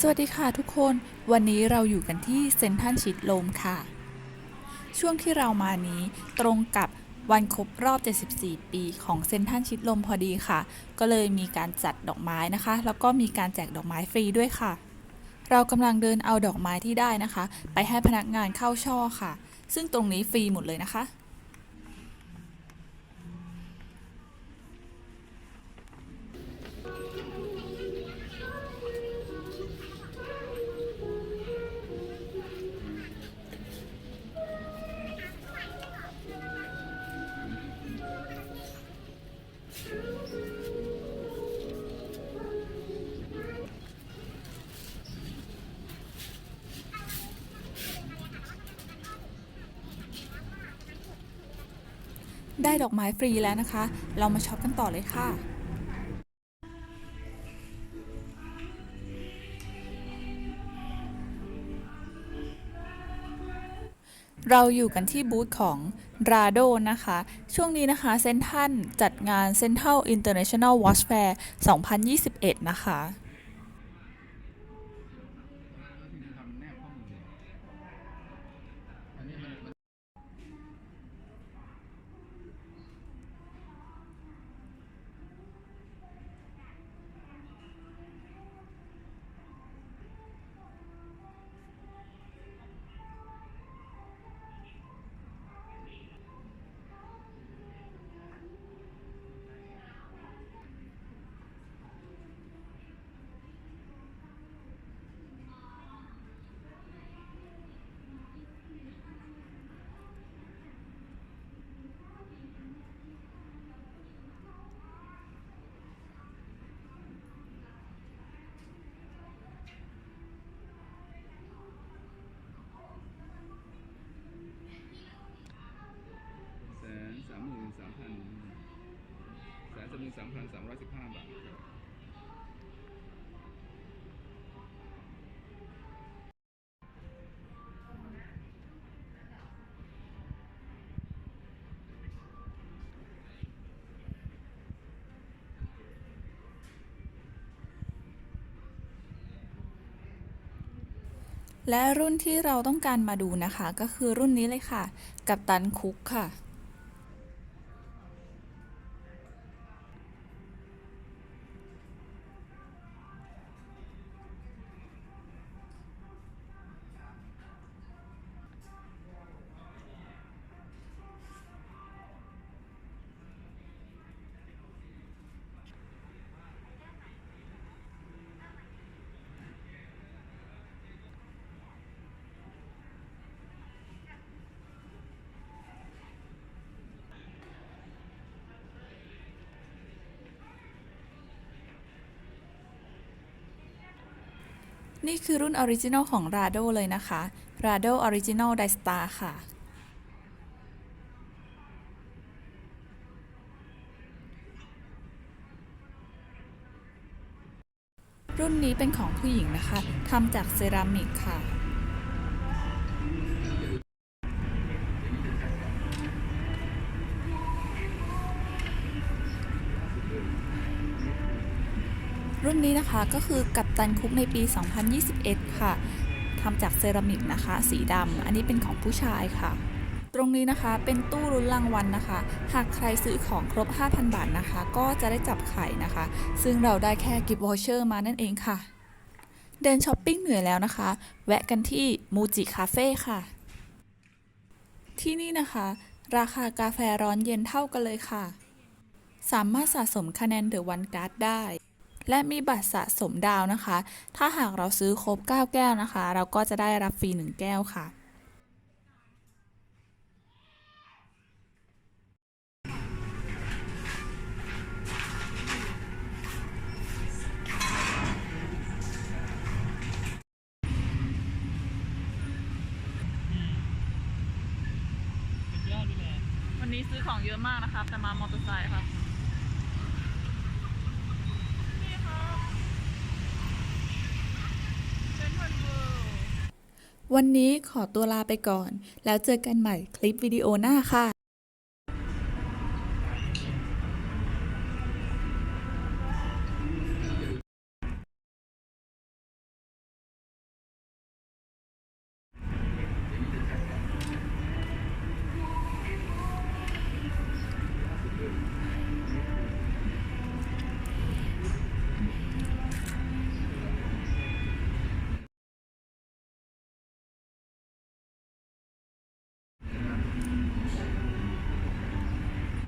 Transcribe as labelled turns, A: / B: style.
A: สวัสดีค่ะทุกคนวันนี้เราอยู่กันที่เซนทัลชิดลมค่ะ ช่วงที่เรามานี้ตรงกับวันครบรอบ 74 ปีของเซนทัลชิดลมพอดีค่ะ ก็เลยมีการจัดดอกไม้นะคะ แล้วก็มีการแจกดอกไม้ฟรีด้วยค่ะ เรากำลังเดินเอาดอกไม้ที่ได้นะคะ ไปให้พนักงานเข้าช่อค่ะ ซึ่งตรงนี้ฟรีหมดเลยนะคะ ได้ดอกไม้ฟรีแล้วนะคะ เรามาช็อปกันต่อเลยค่ะ เราอยู่กันที่บูธของ Rado นะคะ ช่วงนี้นะคะเซนทันจัดงาน Central International Watch Fair 2021 นะคะ
B: แสนสามหมื่นสามพันสามร้อยสิบห้าบาท
A: และรุ่นที่เราต้องการมาดูนะคะ ก็คือรุ่นนี้เลยค่ะ กับตันคุกค่ะ นี่คือรุ่นออริจินอลของ Rado เลยนะคะ Rado Original d i Star ค่ะ รุ่นนี้เป็นของผู้หญิงนะคะทำจากเซรามิกค่ะ รุ่นนี้นะคะก็คือกัปตันคุกในปี 2021 ค่ะทำจากเซรามิกนะคะ สีดำอันนี้เป็นของผู้ชายค่ะ ตรงนี้นะคะเป็นตู้รุ้นรางวัลนะคะ หากใครซื้อของครบ 5,000 บาทนะคะ ก็จะได้จับไข่นะคะ ซึ่งเราได้แค่กิฟต์วอเชอร์มานั่นเองค่ะ เดินช้อปปิ้งเหนื่อยแล้วนะคะ แวะกันที่มูจิคาเฟ่ค่ะ ที่นี่นะคะ ราคากาแฟร้อนเย็นเท่ากันเลยค่ะ สามารถสะสมคะแนนเดอะวันการ์ดได้ และมีบัตรสะสมดาวนะคะ ถ้าหากเราซื้อครบ 9 แก้วนะคะ เราก็จะได้รับฟรี 1 แก้วค่ะ
C: วันนี้ซื้อของเยอะมากนะครับ แต่มามอเตอร์ไซค์ครับ นี่ครับเป็นทันเวิลด์
A: วันนี้ขอตัวลาไปก่อน แล้วเจอกันใหม่คลิปวิดีโอหน้าค่ะ